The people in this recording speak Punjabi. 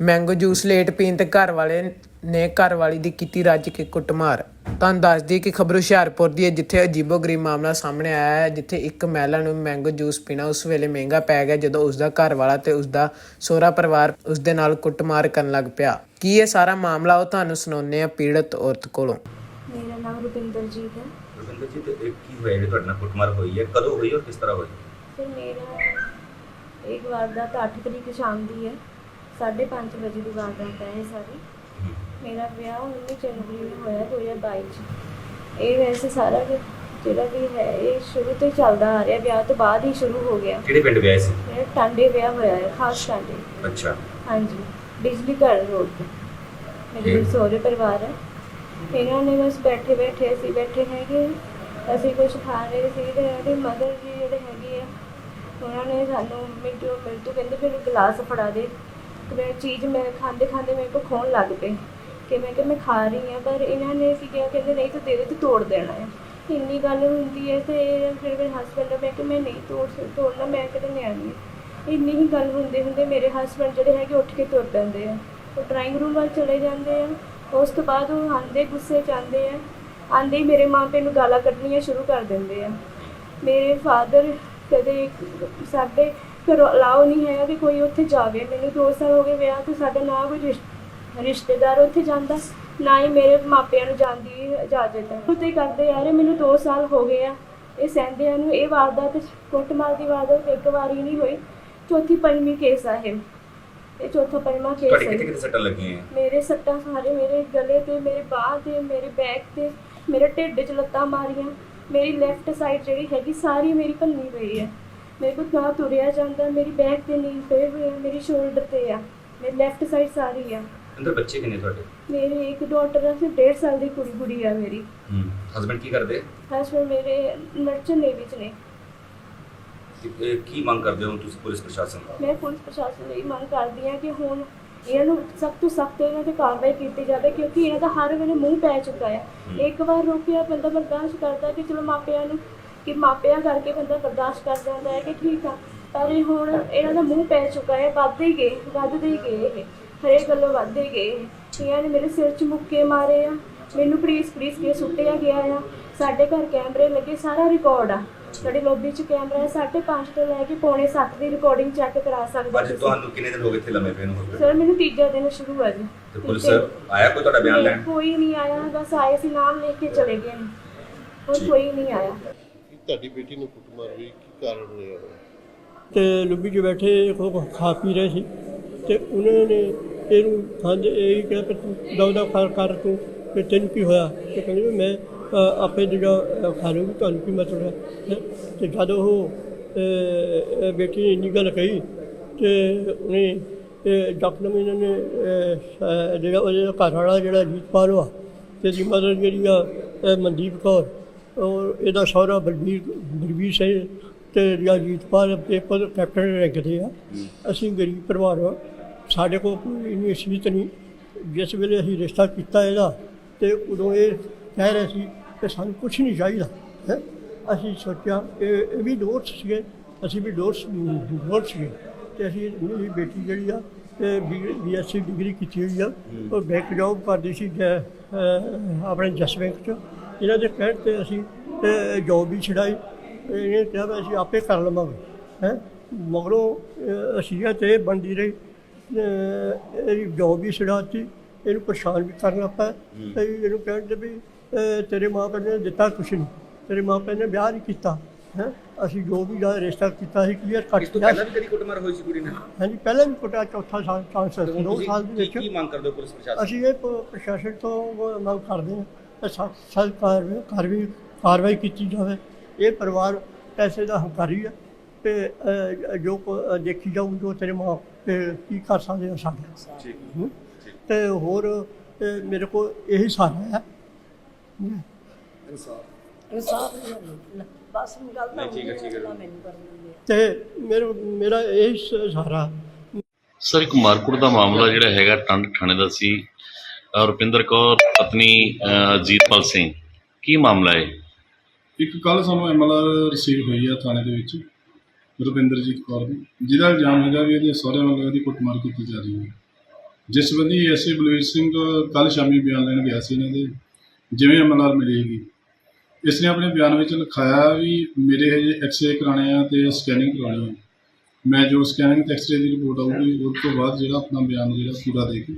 ਮੈਂਗੋ ਜੂਸ ਲੇਟ ਪੀਣ ਤੇ ਘਰ ਵਾਲੇ ਨੇ ਘਰ ਵਾਲੀ ਦੀ ਕੀਤੀ ਰੱਜ ਕੇ ਕੁੱਟਮਾਰ। ਤੁਹਾਨੂੰ ਦੱਸ ਦਈਏ ਕਿ ਖਬਰ ਹੁਸ਼ਿਆਰਪੁਰ ਦੀ ਹੈ ਜਿੱਥੇ ਅਜੀਬੋ-ਗਰੀਬ ਮਾਮਲਾ ਸਾਹਮਣੇ ਆਇਆ ਹੈ ਜਿੱਥੇ ਇੱਕ ਮਹਿਲਾ ਨੂੰ ਮੈਂਗੋ ਜੂਸ ਪੀਣਾ ਉਸ ਵੇਲੇ ਮਹਿੰਗਾ ਪੈ ਗਿਆ ਜਦੋਂ ਉਸ ਦਾ ਘਰ ਵਾਲਾ ਤੇ ਉਸ ਦਾ ਸਹੁਰਾ ਪਰਿਵਾਰ ਉਸ ਦੇ ਨਾਲ ਕੁੱਟਮਾਰ ਕਰਨ ਲੱਗ ਪਿਆ। ਕੀ ਇਹ ਸਾਰਾ ਮਾਮਲਾ ਉਹ ਤੁਹਾਨੂੰ ਸੁਣਾਉਂਦੇ ਆ ਪੀੜਤ ਔਰਤ ਕੋਲੋਂ। ਮੇਰਾ ਨਾਮ ਰੁਪਿੰਦਰਜੀਤ ਹੈ। ਰਵਿੰਦਰ ਜੀ ਤੇ ਇਹ ਕੀ ਹੋਇਆ ਜਿਹੜੀ ਤੁਹਾਡੇ ਨਾਲ ਕੁੱਟਮਾਰ ਹੋਈ ਹੈ? ਕਦੋਂ ਹੋਈ ਔਰ ਕਿਸ ਤਰ੍ਹਾਂ ਹੋਈ? ਫਿਰ ਮੇਰਾ ਇੱਕ ਵਾਰਦਾਤ 8 ਤਰੀਕ ਸ਼ਾਮ ਦੀ ਹੈ। 5:30 ਵਜੇ ਦੀ ਵਾਰਦਾਤ ਹੈ ਇਹ ਸਾਰੀ। ਮੇਰਾ ਵਿਆਹ 19 ਜਨਵਰੀ ਨੂੰ ਹੋਇਆ 2022 ਚ। ਇਹ ਵੈਸੇ ਸਾਰਾ ਕੁਝ ਜਿਹੜਾ ਵੀ ਹੈ ਇਹ ਸ਼ੁਰੂ ਤੋਂ ਹੀ ਚੱਲਦਾ ਆ ਰਿਹਾ। ਵਿਆਹ ਤੋਂ ਬਾਅਦ ਹੀ ਸ਼ੁਰੂ ਹੋ ਗਿਆ। ਕਿਹੜੇ ਪਿੰਡ ਵਿਆਹ ਸੀ? ਮੇਰਾ ਟਾਂਡੇ ਵਿਆਹ ਹੋਇਆ ਹੈ ਖਾਸ ਟਾਂਡੇ। ਅੱਛਾ। ਹਾਂਜੀ ਬਿਜਲੀ ਘਰ ਰੋਡ ਤੇ। ਮੇਰੇ। ਸਹੁਰੇ ਪਰਿਵਾਰ ਹੈ। ਇਹਨਾਂ ਨੇ ਬਸ ਬੈਠੇ ਬੈਠੇ ਅਸੀਂ ਬੈਠੇ ਹੈਗੇ। ਅਸੀਂ ਕੁਝ ਖਾ ਰਹੇ ਸੀ ਤੇ ਇਹਦੇ ਮਦਰ ਜੀ ਜਿਹੜੇ ਹੈਗੇ ਆ ਉਹਨਾਂ ਨੇ ਸਾਨੂੰ ਮੇਰੇ ਤੋਂ ਕਹਿੰਦੇ ਫਿਰ ਗਲਾਸ ਫੜਾ ਦੇ। ਮੈਂ ਚੀਜ਼ ਮੈਂ ਖਾਂਦੇ ਖਾਂਦੇ ਮੇਰੇ ਕੋ ਖੋਣ ਲੱਗ ਪਏ ਕਿ ਮੈਂ ਕਿ ਮੈਂ ਖਾ ਰਹੀ ਹਾਂ, ਪਰ ਇਹਨਾਂ ਨੇ ਕੀ ਕਿਹਾ, ਕਹਿੰਦੇ ਨਹੀਂ ਤੂੰ ਦੇ ਦੇ ਤੂੰ ਤੋੜ ਦੇਣਾ ਹੈ। ਇੰਨੀ ਗੱਲ ਹੁੰਦੀ ਹੈ ਤੇ ਫਿਰ ਮੇਰੇ ਹਸਬੰਡ ਨੇ ਮੈਂ ਕਿ ਮੈਂ ਨਹੀਂ ਤੋੜ ਤੋੜਨਾ, ਮੈਂ ਕਿਤੇ ਨਿਆਣੀ ਹਾਂ। ਇੰਨੀ ਹੀ ਗੱਲ ਹੁੰਦੇ ਹੁੰਦੇ ਮੇਰੇ ਹਸਬੰਡ ਜਿਹੜੇ ਹੈਗੇ ਉੱਠ ਕੇ ਤੁਰ ਪੈਂਦੇ ਆ। ਉਹ ਡਰਾਇੰਗ ਰੂਮ ਵੱਲ ਚਲੇ ਜਾਂਦੇ ਆ। ਉਸ ਤੋਂ ਬਾਅਦ ਉਹ ਆਂਦੇ ਗੁੱਸੇ ਚ ਆਉਂਦੇ ਆ। ਆਂਦੇ ਹੀ ਮੇਰੇ ਮਾਂ ਪਿਓ ਨੂੰ ਗਾਲਾਂ ਕੱਢਣੀਆਂ ਸ਼ੁਰੂ ਕਰ ਦਿੰਦੇ ਆ। ਮੇਰੇ ਫਾਦਰ ਕਦੇ ਸਾਡੇ ਘਰੋਂ ਅਲਾਉ ਨਹੀਂ ਹੈਗਾ ਕਿ ਕੋਈ ਉੱਥੇ ਜਾਵੇ। ਮੈਨੂੰ 2 ਸਾਲ ਹੋ ਗਏ ਵਿਆਹ ਤੇ ਸਾਡਾ ਨਾ ਕੋਈ ਰਿਸ਼- ਰਿਸ਼ਤੇਦਾਰ ਉੱਥੇ ਜਾਂਦਾ ਨਾ ਹੀ ਮੇਰੇ ਮਾਪਿਆਂ ਨੂੰ ਜਾਣ ਦੀ ਇਜਾਜ਼ਤ ਹੈ। ਉੱਤੇ ਕਰਦੇ ਆ ਰਹੇ ਮੈਨੂੰ 2 ਸਾਲ ਹੋ ਗਏ ਆ ਇਹ ਸਹਿੰਦਿਆਂ ਨੂੰ। ਇਹ ਵਾਰਦਾਤ ਕੁੱਟਮਾਰ ਦੀ ਵਾਰਦਾਤ ਇੱਕ ਵਾਰੀ ਨਹੀਂ ਹੋਈ। ਚੌਥੀ ਪੰਜਵੀਂ ਕੇਸ ਆ ਇਹ। ਇਹ ਚੌਥਾ ਪੰਜਵਾਂ ਕੇਸ ਤੁਹਾਡੇ ਹੈ ਕਿੱਥੇ ਕਿੱਥੇ ਸੱਟਾਂ ਲੱਗੀਆਂ ਹੈ ਮੇਰੇ ਸੱਟਾਂ ਸਾਰੇ ਮੇਰੇ ਗਲੇ ਤੇ ਮੇਰੇ ਬਾਹ ਤੇ ਮੇਰੇ ਬੈਕ ਤੇ ਮੇਰੇ ਢਿੱਡ 'ਚ ਲੱਤਾਂ ਮਾਰੀਆਂ। ਮੇਰੀ ਲੈਫਟ ਸਾਈਡ ਜਿਹੜੀ ਹੈਗੀ ਸਾਰੀ ਮੇਰੀ ਭੰਨੀ ਪਈ ਹੈ। ਮੇਰੇ ਕੋਲ ਨਾ ਤੁਰਿਆ ਜਾਂਦਾ ਮੇਰੀ ਬੈਕ ਤੇ ਨੀਲ ਪਏ ਹੋਏ ਆ ਮੇਰੀ ਸ਼ੋਲਡਰ ਤੇ ਆ ਮੇਰੀ ਲੈਫਟ ਸਾਈਡ ਸਾਰੀ ਆ। ਅੰਦਰ ਬੱਚੇ ਕਿੰਨੇ ਤੁਹਾਡੇ? ਮੇਰੀ ਇੱਕ ਡਾਟਰ ਆ ਸਿਰਫ 1.5 ਸਾਲ ਦੀ ਕੁੜੀ ਕੁੜੀ ਆ ਮੇਰੀ। ਹੂੰ ਹਸਬੰਡ ਕੀ ਕਰਦੇ? ਹਸਬੰਡ ਮੇਰੇ ਮਰਚੈਂਟ ਨੇਵੀ 'ਚ ਨੇ। ਤੇ ਕੀ ਮੰਗ ਕਰਦੇ ਹੋ ਤੁਸੀਂ ਪੁਲਿਸ ਪ੍ਰਸ਼ਾਸਨ ਦਾ ਮੈਂ ਪੁਲਿਸ ਪ੍ਰਸ਼ਾਸਨ ਲਈ ਮੰਗ ਕਰਦੀ ਹਾਂ ਕਿ ਹੁਣ ਇਹਨਾਂ ਨੂੰ ਸਖਤ ਤੋਂ ਸਖਤ ਇਹਨਾਂ ਤੇ ਕਾਰਵਾਈ ਕੀਤੀ ਜਾਵੇ ਕਿਉਂਕਿ ਇਹਨਾਂ ਦਾ ਹਰ ਵੇਲੇ ਮੂੰਹ ਪੈ ਚੁੱਕਾ ਹੈ। ਇੱਕ ਵਾਰ ਰੋਕਿਆ ਬੰਦਾ ਬਰਦਾਸ਼ਤ ਕਰਦਾ ਕਿ ਚਲੋ ਮਾਪਿਆਂ ਨੂੰ ਕਿ ਮਾਪਿਆਂ ਕਰਕੇ ਬੰਦਾ ਬਰਦਾਸ਼ਤ ਕਰ ਜਾਂਦਾ ਹੈ ਕਿ ਠੀਕ ਆ। ਪਰ ਇਹ ਹੁਣ ਇਹਨਾਂ ਦਾ ਮੂੰਹ ਪੈ ਚੁੱਕਾ ਹੈ ਵੱਧਦੇ ਹੀ ਗਏ ਵੱਧਦੇ ਹੀ ਗਏ ਇਹ। ਹਰੇਕ ਗੱਲੋਂ ਵੱਧਦੇ ਹੀ ਗਏ ਇਹ। ਇਹਨਾਂ ਨੇ ਮੇਰੇ ਸਿਰ 'ਚ ਮੁੱਕੇ ਮਾਰੇ ਆ। ਮੈਨੂੰ ਪੁਲਿਸ ਪੁਲਿਸ ਕੇ ਸੁੱਟਿਆ ਗਿਆ ਆ। ਸਾਡੇ ਘਰ ਕੈਮਰੇ ਲੱਗੇ ਸਾਰਾ ਰਿਕਾਰਡ ਆ। ਸਾਡੇ ਲੌਬੀ 'ਚ ਕੈਮਰਾ ਹੈ 5:30 ਤੋਂ ਲੈ ਕੇ ਪੌਣੇ 7 ਦੀ ਰਿਕਾਰਡਿੰਗ ਚੈੱਕ ਕਰਾ ਸਕਦੇ ਅੱਜ ਤੁਹਾਨੂੰ ਕਿੰਨੇ ਦਿਨ ਹੋ ਗਏ ਇੱਥੇ ਲੰਮੇ ਪਏ ਨੂੰ hospital? ਸਰ ਮੈਨੂੰ ਤੀਜਾ ਦਿਨ ਸ਼ੁਰੂ ਹੈ ਜੀ। ਤੇ ਪੁਲਿਸ ਆਇਆ ਕੋਈ ਤੁਹਾਡਾ ਬਿਆਨ ਲੈਣ? ਕੋਈ ਨਹੀਂ ਆਇਆ ਬਸ ਆਏ ਸੀ ਨਾਮ ਲੈ ਕੇ ਚਲੇ ਗਏ ਨੇ। ਹੋਰ ਕੋਈ ਨਹੀਂ ਆਇਆ। ਕਿ ਤੁਹਾਡੀ ਬੇਟੀ ਨੂੰ ਕੁੱਟਮਾਰ ਹੋਈ? ਕੀ ਕਾਰਨ ਹੋਇਆ ਤੇ ਲੁੱਬੀ 'ਚ ਬੈਠੇ ਉਹ ਖਾ ਪੀ ਰਹੇ ਸੀ। ਤੇ ਉਹਨਾਂ ਨੇ ਇਹਨੂੰ ਖਾਂਦੇ ਇਹ ਕਿਹਾ ਕਿ ਤੂੰ ਦੌਦਾ ਕਰ ਕਰ ਤੂੰ ਕਿ ਤੈਨੂੰ ਕੀ ਹੋਇਆ? ਤੇ ਕਹਿੰਦੇ ਵੀ ਮੈਂ ਆਪੇ ਜਿਹੜਾ ਅ, ਖਾ ਲੂੰਗੀ ਤੁਹਾਨੂੰ ਕੀ ਮਤਲਬ ਹੈ? ਤੇ ਜਦ ਉਹ ਬੇਟੀ ਨੇ ਇੰਨੀ ਗੱਲ ਕਹੀ ਤੇ ਉਹਨੇ ਡਾਕਟਰ ਨੇ ਇਹਨਾਂ ਨੇ ਜਿਹੜਾ ਉਹਦਾ ਘਰ ਵਾਲਾ ਜਿਹੜਾ ਜੀਤਪਾਲ ਆ ਤੇ ਦੀ ਮਦਰ ਜਿਹੜੀ ਆ ਮਨਦੀਪ ਕੌਰ ਔਰ ਇਹਦਾ ਸਹੁਰਾ ਬਲਬੀਰ ਬਲਬੀਰ ਸਿੰਘ ਤੇ ਜਿਹੜਾ ਜੀਤਪਾਲ ਪੇਪਰ ਕੈਪਟਨ ਰੈਂਕ ਦੇ ਆ। ਅਸੀਂ ਗਰੀਬ ਪਰਿਵਾਰ ਆ। ਸਾਡੇ ਕੋਲ ਕੋਈ ਇੰਨੀ ਅਸਲੀਤ ਨਹੀਂ। ਜਿਸ ਵੇਲੇ ਅਸੀਂ ਰਿਸ਼ਤਾ ਕੀਤਾ ਇਹਦਾ ਤੇ ਉਦੋਂ ਇਹ ਕਹਿ ਰਹੇ ਸੀ ਕਿ ਸਾਨੂੰ ਕੁਝ ਨਹੀਂ ਚਾਹੀਦਾ ਹੈ? ਅਸੀਂ ਸੋਚਿਆ ਇਹ ਇਹ ਵੀ ਦੋਸਤ ਸੀਗੇ ਅਸੀਂ ਵੀ ਦੋਸਤ ਦੋਸਤ ਸੀਗੇ। ਤੇ ਅਸੀਂ ਮੇਰੀ ਬੇਟੀ ਜਿਹੜੀ ਆ ਤੇ ਬੀਐਸਸੀ ਡਿਗਰੀ ਕੀਤੀ ਹੋਈ ਆ। ਉਹ ਬੈਂਕ ਜੌਬ ਕਰਦੀ ਸੀ ਆਪਣੇ ਜਸ ਬੈਂਕ ਚ। ਇਹਨਾਂ ਦੇ ਕਹਿਣ ਤੇ ਅਸੀਂ ਜੌਬ ਵੀ ਛਡਾਈ। ਇਹਨੇ ਕਿਹਾ ਵੀ ਅਸੀਂ ਆਪੇ ਕਰ ਲਵਾਂਗੇ ਹੈ? ਮਗਰੋਂ ਅਸੀਅਤ ਇਹ ਬਣਦੀ ਰਹੀ। ਇਹਦੀ ਜੌਬ ਵੀ ਛਡਾਤੀ। ਇਹਨੂੰ ਪਰੇਸ਼ਾਨ ਵੀ ਕਰਨਾ ਪਿਆ। ਤੇ ਇਹਨੂੰ ਕਹਿਣ ਤੇ ਵੀ ਤੇਰੇ ਮਾਂ ਪਿਓ ਨੇ ਦਿੱਤਾ ਕੁਛ ਨਹੀਂ। ਤੇਰੇ ਮਾਂ ਪਿਓ ਨੇ ਵਿਆਹ ਨਹੀਂ ਕੀਤਾ ਹੈ? ਅਸੀਂ ਜੋ ਵੀ ਦਾ ਰਿਸ਼ਤਾ ਕੀਤਾ ਸੀ ਕਲੀਅਰ ਇਸ ਕੱਟ ਤੋਂ ਪਹਿਲਾਂ ਵੀ ਕਦੀ ਕੁੱਟਮਾਰ ਹੋਈ ਸੀ ਕੁੜੀ ਨਾਲ? ਹਾਂਜੀ ਪਹਿਲਾਂ ਵੀ ਕੋਟਾ ਚੌਥਾ ਸਾਲ ਚਾਂਸ ਦੋ ਤੁਸੀਂ ਸਾਲ ਦੇ ਵਿੱਚ ਕੀ ਮੰਗ ਕਰਦੇ ਹੋ ਪੁਲਿਸ ਪ੍ਰਸ਼ਾਸਨ ਅਸੀਂ ਇਹ ਪ੍ਰਸ਼ਾਸਨ ਤੋਂ ਮੰਗ ਕਰਦੇ ਹਾਂ ਸਖਤ ਕਾਰਵਾਈ ਕਾਰਵਾਈ ਕੀਤੀ ਜਾਵੇ। ਇਹ ਪਰਿਵਾਰ ਪੈਸੇ ਦਾ ਹੰਕਾਰੀ ਹੈ ਤੇ ਜੋ ਦੇਖੀ ਜਾਊ ਜੋ ਤੇਰੇ ਮਾਂ ਤੇ ਕੀ ਕਰ ਸਕਦੇ ਆ ਸਾਡੇ। ਠੀਕ? ਤੇ ਹੋਰ ਮੇਰੇ ਕੋਲ ਇਹੀ ਸਾਰਾ ਹੈ। ਨਹੀਂ ਠੀਕ ਹੈ ਠੀਕ ਹੈ। ਤੇ ਮੇਰੇ ਮੇਰਾ ਇਹੀ ਸ- ਸਾਰਾ ਸਰ ਇੱਕ ਮਾਰਕੁੱਟ ਦਾ ਮਾਮਲਾ ਜਿਹੜਾ ਹੈਗਾ ਟੰਡ ਥਾਣੇ ਦਾ ਸੀ। ਅਹ ਰੁਪਿੰਦਰ ਕੌਰ ਪਤਨੀ ਅਹ, ਅਜੀਤਪਾਲ ਸਿੰਘ। ਕੀ ਮਾਮਲਾ ਹੈ? ਇੱਕ ਕੱਲ ਸਾਨੂੰ ਐਮਐਲਆਰ ਰਿਸੀਵ ਹੋਈ ਹੈ ਥਾਣੇ ਦੇ ਵਿੱਚ ਰੁਪਿੰਦਰਜੀਤ ਕੌਰ ਦੀ। ਜਿਹਦਾ ਇਲਜ਼ਾਮ ਹੈਗਾ ਵੀ ਇਹਦੇ ਸਹੁਰੇ ਵੱਲੋਂ ਇਹਦੀ ਕੁੱਟਮਾਰ ਕੀਤੀ ਜਾ ਰਹੀ ਹੈ। ਜਿਸ ਸੰਬੰਧੀ ਐਸਏ ਬਲਵੀਰ ਸਿੰਘ ਕੱਲ ਸ਼ਾਮੀ ਬਿਆਨ ਲੈਣ ਗਿਆ ਸੀ ਇਹਨਾਂ ਦੇ। ਜਿਵੇਂ ਐਮਐਲਆਰ ਮਿਲੇਗੀ। ਇਸ ਨੇ ਆਪਣੇ ਬਿਆਨ ਵਿੱਚ ਲਿਖਾਇਆ ਵੀ ਮੇਰੇ ਹਜੇ ਐਕਸਰੇ ਕਰਾਣੇ ਆ ਤੇ ਸਕੈਨਿੰਗ ਕਰਾਉਣੀ ਆ। ਮੈਂ ਜੋ ਸਕੈਨਿੰਗ ਤੇ ਐਕਸਰੇ ਦੀ ਰਿਪੋਰਟ ਆਊਗੀ ਉਸ ਤੋਂ ਬਾਅਦ ਜਿਹੜਾ ਆਪਣਾ ਬਿਆਨ ਜਿਹੜਾ ਪੂਰਾ ਦੇ ਕੇ